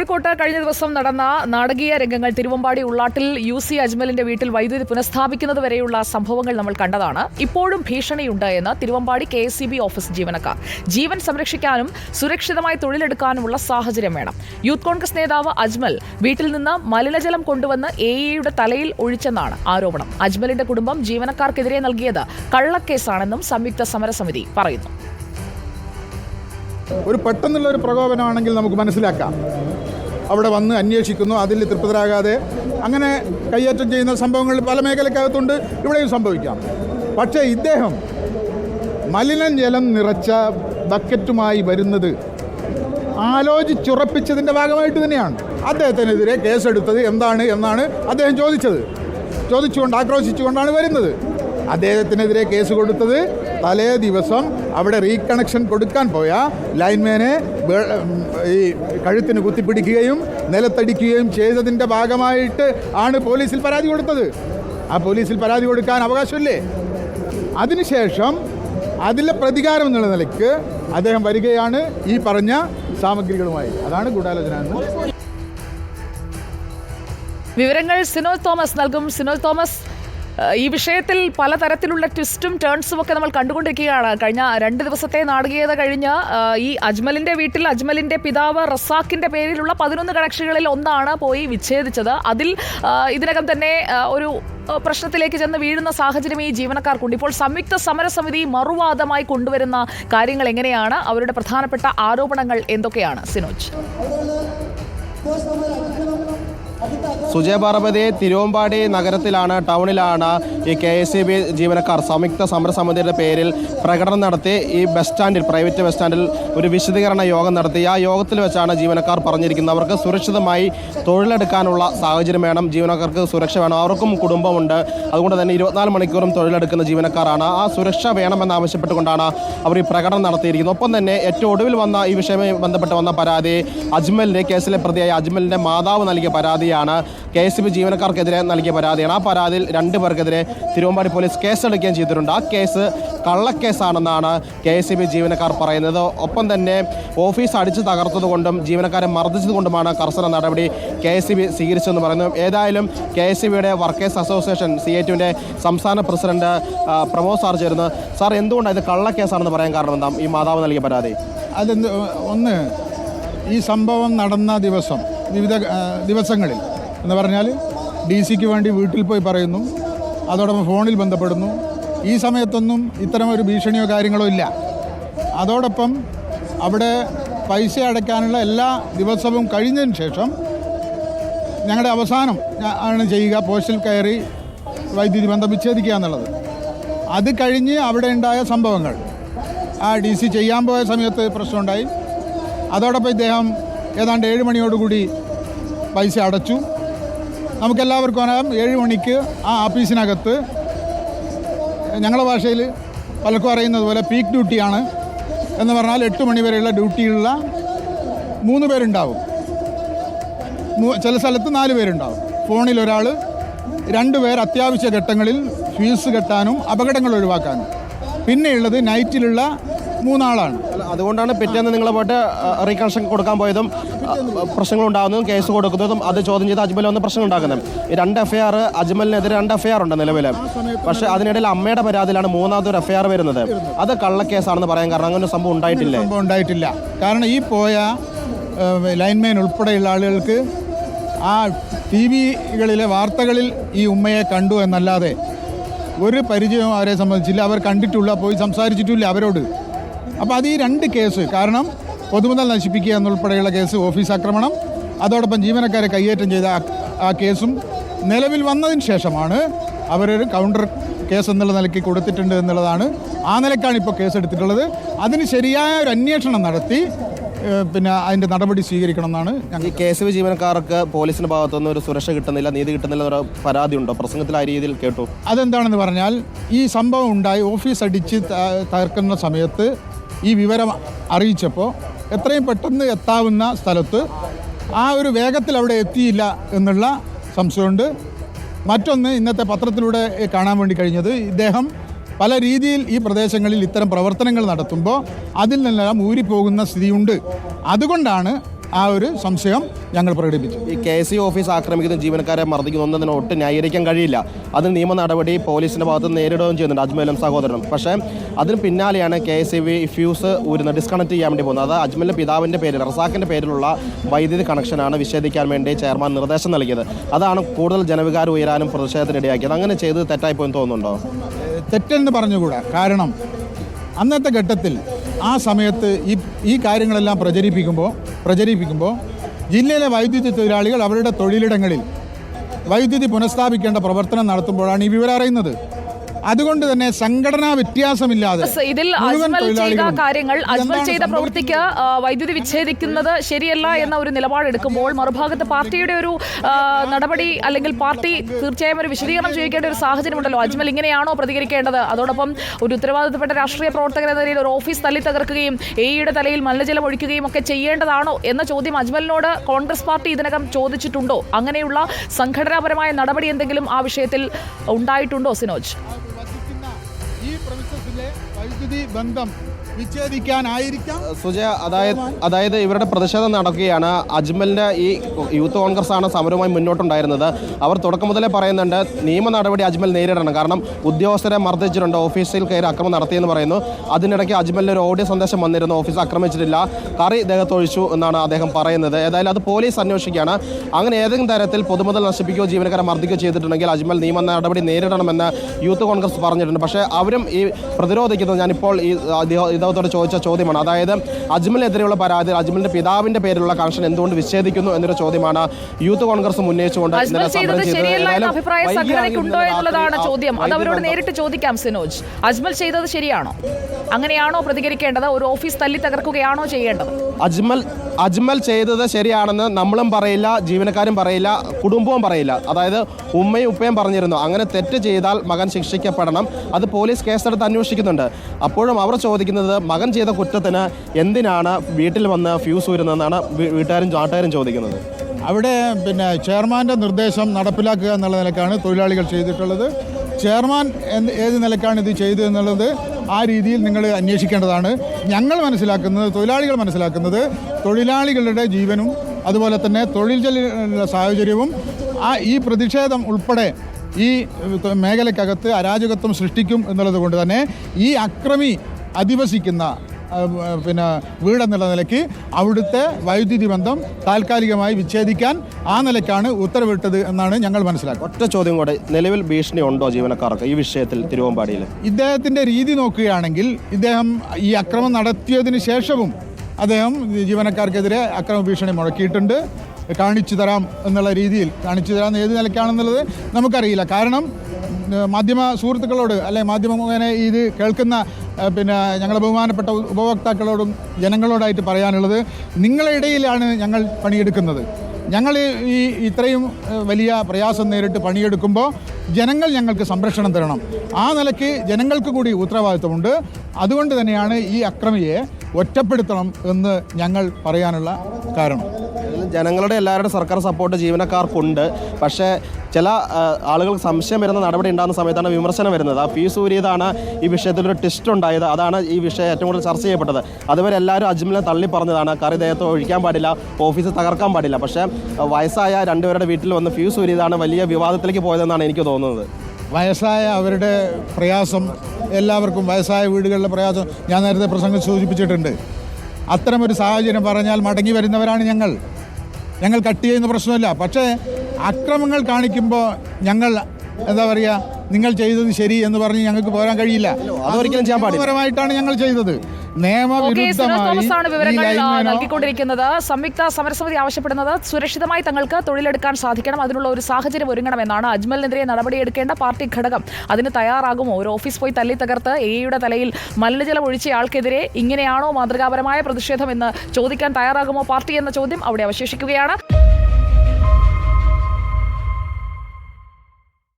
കോഴിക്കോട്ട് കഴിഞ്ഞ ദിവസം നടന്ന നാടകീയ രംഗങ്ങൾ തിരുവമ്പാടി ഉള്ളാട്ടിൽ യു സി അജ്മലിന്റെ വീട്ടിൽ വൈദ്യുതി പുനഃസ്ഥാപിക്കുന്നത് വരെയുള്ള സംഭവങ്ങൾ നമ്മൾ കണ്ടതാണ്. ഇപ്പോഴും ഭീഷണിയുണ്ട് എന്ന് തിരുവമ്പാടി കെ എസ് ഓഫീസ് ജീവനക്കാർ. ജീവൻ സംരക്ഷിക്കാനും സുരക്ഷിതമായി തൊഴിലെടുക്കാനുമുള്ള സാഹചര്യം വേണം. യൂത്ത് കോൺഗ്രസ് നേതാവ് അജ്മൽ വീട്ടിൽ നിന്ന് മലിനജലം കൊണ്ടുവന്ന് എ ഇയുടെ തലയിൽ ഒഴിച്ചെന്നാണ് ആരോപണം. അജ്മലിന്റെ കുടുംബം ജീവനക്കാർക്കെതിരെ നൽകിയത് കള്ളക്കേസാണെന്നും സംയുക്ത സമരസമിതി പറയുന്നു. ഒരു പെട്ടെന്നുള്ള ഒരു പ്രകോപനമാണെങ്കിൽ നമുക്ക് മനസ്സിലാക്കാം. അവിടെ വന്ന് അന്വേഷിക്കുന്നു അതിൽ തൃപ്തരാകാതെ അങ്ങനെ കയ്യേറ്റം ചെയ്യുന്ന സംഭവങ്ങൾ പല മേഖലക്കകത്തുണ്ട് ഇവിടെയും സംഭവിക്കാം. പക്ഷേ ഇദ്ദേഹം മലിനം ജലം നിറച്ച ബക്കറ്റുമായി വരുന്നത് ആലോചിച്ചുറപ്പിച്ചതിന്റെ ഭാഗമായിട്ട് തന്നെയാണ്. അദ്ദേഹത്തിനെതിരെ കേസെടുത്തത് എന്താണ് എന്നാണ് അദ്ദേഹം ചോദിച്ചത്. ചോദിച്ചുകൊണ്ട് ആക്രോശിച്ചുകൊണ്ടാണ് വരുന്നത്. അദ്ദേഹത്തിനെതിരെ കേസ് കൊടുത്തത് തലേ ദിവസം അവിടെ റീകണക്ഷൻ കൊടുക്കാൻ പോയ. ലൈൻമാനെ ഈ കഴുത്തിന് കുത്തിപ്പിടിക്കുകയും നിലത്തടിക്കുകയും ചെയ്തതിന്റെ ഭാഗമായിട്ട് ആണ് പോലീസിൽ പരാതി കൊടുത്തത്. ആ പോലീസിൽ പരാതി കൊടുക്കാൻ അവകാശമില്ലേ? അതിനുശേഷം അതിലെ പ്രതികാരം എന്നുള്ള നിലയ്ക്ക് അദ്ദേഹം വരികയാണ് ഈ പറഞ്ഞ സാമഗ്രികളുമായി. അതാണ് ഗൂഢാലോചന എന്ന്. വിവരങ്ങൾ സിനോജ് തോമസ് നൽകും. സിനോജ് തോമസ് ഈ വിഷയത്തിൽ പലതരത്തിലുള്ള ട്വിസ്റ്റും ടേൺസും ഒക്കെ നമ്മൾ കണ്ടുകൊണ്ടിരിക്കുകയാണ്. കഴിഞ്ഞ രണ്ട് ദിവസത്തെ നാടകീയത കഴിഞ്ഞ് ഈ അജ്മലിന്റെ വീട്ടിൽ അജ്മലിന്റെ പിതാവ് റസാഖിന്റെ പേരിലുള്ള പതിനൊന്ന് കണക്ഷനുകളിൽ ഒന്നാണ് പോയി വിച്ഛേദിച്ചത്. അതിൽ ഇതിനകം തന്നെ ഒരു പ്രശ്നത്തിലേക്ക് ചെന്ന് വീഴുന്ന സാഹചര്യം ഈ ജീവനക്കാർക്കുണ്ട് ഇപ്പോൾ സംയുക്ത സമരസമിതി മറുവാദമായി കൊണ്ടുവരുന്ന കാര്യങ്ങൾ എങ്ങനെയാണ്? അവരുടെ പ്രധാനപ്പെട്ട ആരോപണങ്ങൾ എന്തൊക്കെയാണ്? സിനോജ്. സുജയ പാർവതി തിരുവമ്പാടി നഗരത്തിലാണ് ടൗണിലാണ് ഈ കെ എസ് സി ബി ജീവനക്കാർ സംയുക്ത സമരസമിതിയുടെ പേരിൽ പ്രകടനം നടത്തി ഈ ബസ് സ്റ്റാൻഡിൽ പ്രൈവറ്റ് ബസ് സ്റ്റാൻഡിൽ ഒരു വിശദീകരണ യോഗം നടത്തി. ആ യോഗത്തിൽ വെച്ചാണ് ജീവനക്കാർ പറഞ്ഞിരിക്കുന്നത്. അവർക്ക് സുരക്ഷിതമായി തൊഴിലെടുക്കാനുള്ള സാഹചര്യം വേണം. ജീവനക്കാർക്ക് സുരക്ഷ വേണം. അവർക്കും കുടുംബമുണ്ട്. അതുകൊണ്ട് തന്നെ ഇരുപത്തിനാല് മണിക്കൂറും തൊഴിലെടുക്കുന്ന ജീവനക്കാരാണ്. ആ സുരക്ഷ വേണമെന്ന് ആവശ്യപ്പെട്ടുകൊണ്ടാണ് അവർ ഈ പ്രകടനം നടത്തിയിരിക്കുന്നത്. ഒപ്പം തന്നെ ഏറ്റവും ഒടുവിൽ വന്ന ഈ വിഷയവുമായി ബന്ധപ്പെട്ട് വന്ന പരാതി അജ്മലിന്റെ കേസിലെ പ്രതിയായ അജ്മലിന്റെ മാതാവ് നൽകിയ പരാതിയാണ്. കെ എസ് ബി ജീവനക്കാർക്കെതിരെ നൽകിയ പരാതിയാണ്. ആ പരാതിയിൽ രണ്ട് പേർക്കെതിരെ തിരുവമ്പാടി പോലീസ് കേസെടുക്കുകയും ചെയ്തിട്ടുണ്ട്. ആ കേസ് കള്ളക്കേസാണെന്നാണ് കെ എസ് ബി ജീവനക്കാർ പറയുന്നത്. ഒപ്പം തന്നെ ഓഫീസ് അടിച്ചു തകർത്തതുകൊണ്ടും ജീവനക്കാരെ മർദ്ദിച്ചതുകൊണ്ടുമാണ് കർശന നടപടി കെ എസ് ബി സ്വീകരിച്ചതെന്ന് പറയുന്നു. ഏതായാലും കെ എസ് ബിയുടെ വർക്കേഴ്സ് അസോസിയേഷൻ സി എ ടുവിന്റെ സംസ്ഥാന പ്രസിഡന്റ് പ്രമോദ് സാർ ചേരുന്നു. സാർ എന്തുകൊണ്ടാണ് ഇത് കള്ളക്കേസാണെന്ന് പറയാൻ കാരണം എന്താ ഈ മാതാവ് നൽകിയ പരാതി. അതെന്ത് ഒന്ന് ഈ സംഭവം നടന്ന ദിവസം വിവിധ ദിവസങ്ങളിൽ എന്ന് പറഞ്ഞാൽ ഡി സിക്ക് വേണ്ടി വീട്ടിൽ പോയി പറയുന്നു. അതോടൊപ്പം ഫോണിൽ ബന്ധപ്പെടുന്നു. ഈ സമയത്തൊന്നും ഇത്തരമൊരു ഭീഷണിയോ കാര്യങ്ങളോ ഇല്ല. അതോടൊപ്പം അവിടെ പൈസ അടയ്ക്കാനുള്ള എല്ലാ ദിവസവും കഴിഞ്ഞതിന് ശേഷം ഞങ്ങളുടെ അവസാനം ആണ് ചെയ്യുക പോസ്റ്റിൽ കയറി വൈദ്യുതി ബന്ധം വിച്ഛേദിക്കുക എന്നുള്ളത്. അത് കഴിഞ്ഞ് അവിടെ ഉണ്ടായ സംഭവങ്ങൾ. ആ ഡി സി ചെയ്യാൻ പോയ സമയത്ത് പ്രശ്നമുണ്ടായി. അതോടൊപ്പം ഇദ്ദേഹം ഏതാണ്ട് ഏഴ് മണിയോടുകൂടി പൈസ അടച്ചു. നമുക്കെല്ലാവർക്കും അറിയാം. ഏഴ് മണിക്ക് ആ ആഫീസിനകത്ത് ഞങ്ങളുടെ ഭാഷയിൽ പലർക്കും അറിയുന്നത് പോലെ പീക്ക് ഡ്യൂട്ടിയാണ് എന്ന് പറഞ്ഞാൽ എട്ട് മണി വരെയുള്ള ഡ്യൂട്ടിയുള്ള മൂന്ന് പേരുണ്ടാവും. ചില സ്ഥലത്ത് നാല് പേരുണ്ടാവും. ഫോണിൽ ഒരാൾ രണ്ട് പേർ അത്യാവശ്യ ഘട്ടങ്ങളിൽ ഫീസ് കെട്ടാനും അപകടങ്ങൾ ഒഴിവാക്കാനും. പിന്നെയുള്ളത് നൈറ്റിലുള്ള മൂന്നാളാണ്. അതുകൊണ്ടാണ് പിറ്റേന്ന് നിങ്ങളെ പോയിട്ട് റീകൺഷൻ കൊടുക്കാൻ പോയതും പ്രശ്നങ്ങൾ ഉണ്ടാകുന്നതും കേസ് കൊടുക്കുന്നതും അത് ചോദ്യം ചെയ്ത് അജ്മൽ വന്ന് പ്രശ്നം ഉണ്ടാക്കുന്നത് ഈ രണ്ട് എഫ്ഐആർ അജ്മലിനെതിരെ രണ്ട് എഫ്ഐആർ ഉണ്ട് നിലവിൽ പക്ഷെ അതിനിടയിൽ അമ്മയുടെ പരാതിയിലാണ് മൂന്നാമത്തെ ഒരു എഫ് ഐ ആർ വരുന്നത്. അത് കള്ളക്കേസാണെന്ന് പറയാൻ കാരണം അങ്ങനെ ഒരു സംഭവം ഉണ്ടായിട്ടില്ല? സംഭവം ഉണ്ടായിട്ടില്ല. കാരണം ഈ പോയ ലൈൻമാൻ ഉൾപ്പെടെയുള്ള ആളുകൾക്ക് ആ ടി വികളിലെ വാർത്തകളിൽ ഈ ഉമ്മയെ കണ്ടു എന്നല്ലാതെ ഒരു പരിചയവും അവരെ സംബന്ധിച്ചില്ല. അവർ കണ്ടിട്ടില്ല പോയി സംസാരിച്ചിട്ടില്ല അവരോട്. അപ്പോൾ അത് ഈ രണ്ട് കേസ് കാരണം പൊതുമുതൽ നശിപ്പിക്കുക എന്നുൾപ്പെടെയുള്ള കേസ് ഓഫീസ് ആക്രമണം. അതോടൊപ്പം ജീവനക്കാരെ കയ്യേറ്റം ചെയ്ത ആ- കേസും നിലവിൽ വന്നതിന് ശേഷമാണ് അവരൊരു കൗണ്ടർ കേസ് എന്നുള്ള നിലയ്ക്ക് കൊടുത്തിട്ടുണ്ട് എന്നുള്ളതാണ്. ആ നിലയ്ക്കാണ് ഇപ്പോൾ കേസെടുത്തിട്ടുള്ളത്. അതിന് ശരിയായ ഒരു അന്വേഷണം നടത്തി പിന്നെ അതിന്റെ നടപടി സ്വീകരിക്കണം എന്നാണ് ഈ കെ എസ് ബി ജീവനക്കാർക്ക് പോലീസിന്റെ ഭാഗത്തുനിന്ന് ഒരു സുരക്ഷ കിട്ടുന്നില്ല നീതി കിട്ടുന്നില്ല എന്നൊരു പരാതി ഉണ്ടോ പ്രസംഗത്തിൽ ആ രീതിയിൽ കേട്ടു. അതെന്താണെന്ന് പറഞ്ഞാൽ ഈ സംഭവം ഉണ്ടായി. ഓഫീസ് അടിച്ച് തകർക്കുന്ന സമയത്ത് ഈ വിവരം അറിയിച്ചപ്പോൾ എത്രയും പെട്ടെന്ന് എത്താവുന്ന സ്ഥലത്ത് ആ ഒരു വേഗത്തിൽ അവിടെ എത്തിയില്ല എന്നുള്ള സംശയമുണ്ട്. മറ്റൊന്ന് ഇന്നത്തെ പത്രത്തിലൂടെ കാണാൻ വേണ്ടി കഴിഞ്ഞത് ഇദ്ദേഹം പല രീതിയിൽ ഈ പ്രദേശങ്ങളിൽ ഇത്തരം പ്രവർത്തനങ്ങൾ നടത്തുമ്പോൾ അതിൽ നിന്നെല്ലാം ഊരിപ്പോകുന്ന സ്ഥിതിയുണ്ട്. അതുകൊണ്ടാണ് ആ ഒരു സംശയം ഞങ്ങൾ പ്രകടിപ്പിച്ചു. ഈ കെ സി ഓഫീസ് ആക്രമിക്കുന്ന ജീവനക്കാരെ മർദ്ദിക്കുന്ന ഒന്നതിന് ഒട്ടും ന്യായീകരിക്കാൻ കഴിയില്ല. അതിന് നിയമ നടപടി പോലീസിന്റെ ഭാഗത്ത് നേരിടുകയും ചെയ്യുന്നുണ്ട് അജ്മലും സഹോദരനും. പക്ഷേ അതിന് പിന്നാലെയാണ് K S C V fuse ഊരുന്ന disconnect ചെയ്യാൻ വേണ്ടി പോകുന്നത്. അത് അജ്മലിന്റെ പിതാവിന്റെ പേരിൽ റസാക്കിന്റെ പേരിലുള്ള വൈദ്യുതി കണക്ഷനാണ് വിച്ഛേദിക്കാൻ വേണ്ടി ചെയർമാൻ നിർദ്ദേശം നൽകിയത്. അതാണ് കൂടുതൽ ജനവികാരം ഉയരാനും പ്രതിഷേധത്തിനിടയാക്കിയത്. അങ്ങനെ ചെയ്തത് തെറ്റായിപ്പോയെന്ന് തോന്നുന്നുണ്ടോ? തെറ്റെന്ന് പറഞ്ഞുകൂടാ. കാരണം അന്നത്തെ ഘട്ടത്തിൽ ആ സമയത്ത് ഈ ഈ കാര്യങ്ങളെല്ലാം പ്രചരിപ്പിക്കുമ്പോൾ പ്രചരിപ്പിക്കുമ്പോൾ ജില്ലയിലെ വൈദ്യുതി തൊഴിലാളികൾ അവരുടെ തൊഴിലിടങ്ങളിൽ വൈദ്യുതി പുനഃസ്ഥാപിക്കേണ്ട പ്രവർത്തനം നടത്തുമ്പോഴാണ് ഈ വിവരം അറിയുന്നത്. അതുകൊണ്ട് തന്നെ സംഘടനാ വ്യത്യാസമില്ലാതെ ഇതിൽ അജ്മൽ ചെയ്ത കാര്യങ്ങൾ അജ്മൽ ചെയ്ത പ്രവൃത്തിക്ക് വൈദ്യുതി വിച്ഛേദിക്കുന്നത് ശരിയല്ല എന്ന ഒരു നിലപാടെടുക്കുമ്പോൾ മറുഭാഗത്ത് പാർട്ടിയുടെ ഒരു നടപടി അല്ലെങ്കിൽ പാർട്ടി തീർച്ചയായും ഒരു വിശദീകരണം ചോദിക്കേണ്ട ഒരു സാഹചര്യമുണ്ടല്ലോ. അജ്മൽ ഇങ്ങനെയാണോ പ്രതികരിക്കേണ്ടത്? അതോടൊപ്പം ഒരു ഉത്തരവാദിത്തപ്പെട്ട രാഷ്ട്രീയ പ്രവർത്തകൻ എന്ന നിലയിൽ ഒരു ഓഫീസ് തല്ലി തകർക്കുകയും എയുടെ തലയിൽ മലിനജലം ഒഴിക്കുകയും ഒക്കെ ചെയ്യേണ്ടതാണോ എന്ന ചോദ്യം അജ്മലിനോട് കോൺഗ്രസ് പാർട്ടി ഇതിനകം ചോദിച്ചിട്ടുണ്ടോ? അങ്ങനെയുള്ള സംഘടനാപരമായ നടപടി എന്തെങ്കിലും ആ വിഷയത്തിൽ ഉണ്ടായിട്ടുണ്ടോ സിനോജ്? വൈദ്യുതി ബന്ധം സുജയ അതായത് അതായത് ഇവരുടെ പ്രതിഷേധം നടക്കുകയാണ്. അജ്മലിന്റെ ഈ യൂത്ത് കോൺഗ്രസ് ആണ് സമരവുമായി മുന്നോട്ടുണ്ടായിരുന്നത്. അവർ തുടക്കം മുതലേ പറയുന്നുണ്ട് നിയമ നടപടി അജ്മൽ നേരിടണം. കാരണം ഉദ്യോഗസ്ഥരെ മർദ്ദിച്ചിട്ടുണ്ട് ഓഫീസിൽ കയറി അക്രമം നടത്തിയെന്ന് പറയുന്നു. അതിനിടയ്ക്ക് അജ്മലിന് ഒരു ഓഡിയോ സന്ദേശം വന്നിരുന്നു ഓഫീസ് ആക്രമിച്ചിട്ടില്ല കറി ഇദ്ദേഹത്തെ ഒഴിച്ചു എന്നാണ് അദ്ദേഹം പറയുന്നത്. ഏതായാലും അത് പോലീസ് അന്വേഷിക്കുകയാണ്. അങ്ങനെ ഏതെങ്കിലും തരത്തിൽ പൊതുമുതൽ നശിപ്പിക്കുകയോ ജീവനക്കാരെ മർദ്ദിക്കുകയോ ചെയ്തിട്ടുണ്ടെങ്കിൽ അജ്മൽ നിയമ നടപടി നേരിടണമെന്ന് യൂത്ത് കോൺഗ്രസ് പറഞ്ഞിട്ടുണ്ട്. പക്ഷേ അവരും ഈ പ്രതിരോധിക്കുന്നത് ഞാനിപ്പോൾ ഈ അദ്ദേഹം- ഇദ്ദേഹത്തോട് ചോദിച്ച ചോദ്യമാണ്. അതായത് അജ്മലിനെതിരെയുള്ള പരാതി അജ്മലിന്റെ പിതാവിന്റെ പേരിലുള്ള കണക്ഷൻ എന്തുകൊണ്ട് വിച്ഛേദിക്കുന്നു എന്നൊരു ചോദ്യമാണ് യൂത്ത് കോൺഗ്രസ് ഉന്നയിച്ചുകൊണ്ട് അഭിപ്രായ സംഘടനയ്ക്കുണ്ടോ എന്നുള്ളതാണ് ചോദ്യം. അത് അവരോട് നേരിട്ട് ചോദിക്കാം സിനോജ്. അജ്മൽ ചെയ്തത് ശരിയാണോ? അങ്ങനെയാണോ പ്രതികരിക്കേണ്ടത്? ഒരു ഓഫീസ് തല്ലി തകർക്കുകയാണോ ചെയ്യേണ്ടത്? അജ്മൽ അജ്മൽ ചെയ്തത് ശരിയാണെന്ന് നമ്മളും പറയില്ല ജീവനക്കാരും പറയില്ല കുടുംബവും പറയില്ല. അതായത് ഉമ്മയും ഉപ്പയും പറഞ്ഞിരുന്നു. അങ്ങനെ തെറ്റ് ചെയ്താൽ മകൻ ശിക്ഷിക്കപ്പെടണം. അത് പോലീസ് കേസെടുത്ത് അന്വേഷിക്കുന്നുണ്ട്. അപ്പോഴും അവർ ചോദിക്കുന്നത് മകൻ ചെയ്ത കുറ്റത്തിന് എന്തിനാണ് വീട്ടിൽ വന്ന് ഫ്യൂസ് ഊരുന്നതെന്നാണ് വീ- വീട്ടുകാരും നാട്ടുകാരും ചോദിക്കുന്നത്. അവിടെ പിന്നെ ചെയർമാന്റെ നിർദ്ദേശം നടപ്പിലാക്കുക എന്നുള്ള നിലക്കാണ് തൊഴിലാളികൾ ചെയ്തിട്ടുള്ളത്. ചെയർമാൻ ഏത് നിലക്കാണ് ഇത് ചെയ്തു എന്നുള്ളത് ആ രീതിയിൽ നിങ്ങൾ അന്വേഷിക്കേണ്ടതാണ്. ഞങ്ങൾ മനസ്സിലാക്കുന്നത് തൊഴിലാളികൾ മനസ്സിലാക്കുന്നത് തൊഴിലാളികളുടെ ജീവനും അതുപോലെ തന്നെ തൊഴിൽ സാഹചര്യവും ആ ഈ പ്രതിഷേധം ഉൾപ്പെടെ ഈ മേഖലയ്ക്കകത്ത് അരാജകത്വം സൃഷ്ടിക്കും എന്നുള്ളത് കൊണ്ട് തന്നെ ഈ അക്രമി അധിവസിക്കുന്ന പിന്നെ വീടെന്നുള്ള നിലയ്ക്ക് അവിടുത്തെ വൈദ്യുതി ബന്ധം താൽക്കാലികമായി വിച്ഛേദിക്കാൻ ആ നിലയ്ക്കാണ് ഉത്തരവിട്ടത് എന്നാണ് ഞങ്ങൾ മനസ്സിലാക്കുന്നത്. ഒറ്റ ചോദ്യം കൂടെ നിലവിൽ ഭീഷണി ഉണ്ടോ ജീവനക്കാർക്ക് ഈ വിഷയത്തിൽ തിരുവമ്പാടിയിൽ? ഇദ്ദേഹത്തിന്റെ രീതി നോക്കുകയാണെങ്കിൽ ഇദ്ദേഹം ഈ അക്രമം നടത്തിയതിന് ശേഷവും അദ്ദേഹം ജീവനക്കാർക്കെതിരെ അക്രമ ഭീഷണി മുഴക്കിയിട്ടുണ്ട്. കാണിച്ചു തരാം എന്നുള്ള രീതിയിൽ കാണിച്ചു തരാം ഏത് നിലയ്ക്കാണെന്നുള്ളത് നമുക്കറിയില്ല. കാരണം മാധ്യമ സുഹൃത്തുക്കളോട് അല്ലെ മാധ്യമ മുഖേന ഇത് കേൾക്കുന്ന പിന്നെ ഞങ്ങളുടെ ബഹുമാനപ്പെട്ട ഉപഭോക്താക്കളോടും ജനങ്ങളോടായിട്ട് പറയാനുള്ളത് നിങ്ങളുടെ ഇടയിലാണ് ഞങ്ങൾ പണിയെടുക്കുന്നത്. ഞങ്ങൾ ഈ ഇത്രയും വലിയ പ്രയാസം നേരിട്ട് പണിയെടുക്കുമ്പോൾ ജനങ്ങൾ ഞങ്ങൾക്ക് സംരക്ഷണം തരണം. ആ നിലയ്ക്ക് ജനങ്ങൾക്ക് കൂടി ഉത്തരവാദിത്വമുണ്ട്. അതുകൊണ്ട് തന്നെയാണ് ഈ അക്രമിയെ ഒറ്റപ്പെടുത്തണം എന്ന് ഞങ്ങൾ പറയാനുള്ള കാരണം. ജനങ്ങളുടെ എല്ലാവരുടെ സർക്കാർ സപ്പോർട്ട് ജീവനക്കാർക്കുണ്ട്. പക്ഷേ ചില ആളുകൾ സംശയം വരുന്ന നടപടി ഉണ്ടാകുന്ന സമയത്താണ് വിമർശനം വരുന്നത്. ആ പി. സൂര്യതാണ് ഈ വിഷയത്തിലൊരു ടെസ്റ്റ് ഉണ്ടായത്. അതാണ് ഈ വിഷയം ഏറ്റവും കൂടുതൽ ചർച്ച ചെയ്യപ്പെട്ടത്. അതുവരെ എല്ലാവരും അജ്മലിനെ തള്ളി പറഞ്ഞതാണ്. കറി ദേഹത്ത് ഒഴിക്കാൻ പാടില്ല ഓഫീസ് തകർക്കാൻ പാടില്ല. പക്ഷേ വയസ്സായ രണ്ടുപേരുടെ വീട്ടിൽ വന്ന് ഫ്യൂസ് സൂര്യതാണ് വലിയ വിവാദത്തിലേക്ക് പോയതെന്നാണ് എനിക്ക് തോന്നുന്നത്. വയസ്സായ അവരുടെ പ്രയാസം എല്ലാവർക്കും വയസ്സായ വീടുകളിലെ പ്രയാസം ഞാൻ നേരത്തെ പ്രസംഗം സൂചിപ്പിച്ചിട്ടുണ്ട്. അത്തരമൊരു സാഹചര്യം പറഞ്ഞാൽ മടങ്ങി വരുന്നവരാണ് ഞങ്ങൾ. ഞങ്ങൾ കട്ട് ചെയ്യുന്ന പ്രശ്നമില്ല. പക്ഷേ അക്രമങ്ങൾ കാണിക്കുമ്പോൾ ഞങ്ങൾ എന്താ പറയുക നിങ്ങൾ ചെയ്തത് ശരി എന്ന് പറഞ്ഞ് ഞങ്ങൾക്ക് പോരാൻ കഴിയില്ല. അതൊരിക്കലും ചെയ്യാൻ പാടില്ല. ഞങ്ങൾ ചെയ്തത്. നൽകിക്കൊണ്ടിരിക്കുന്നത്. സംയുക്ത സമരസമിതി ആവശ്യപ്പെടുന്നത് സുരക്ഷിതമായി തങ്ങൾക്ക് തൊഴിലെടുക്കാൻ സാധിക്കണം അതിനുള്ള ഒരു സാഹചര്യം ഒരുങ്ങണമെന്നാണ് അജ്മലിനെതിരെ നടപടിയെടുക്കേണ്ട പാർട്ടി ഘടകം. അതിന് തയ്യാറാകുമോ? ഒരു ഓഫീസ് പോയി തല്ലി തകർത്ത് എയുടെ തലയിൽ മലിനജലം ഒഴിച്ചയാൾക്കെതിരെ ഇങ്ങനെയാണോ മാതൃകാപരമായ പ്രതിഷേധം എന്ന് ചോദിക്കാൻ തയ്യാറാകുമോ പാർട്ടി എന്ന ചോദ്യം അവിടെ അവശേഷിക്കുകയാണ്.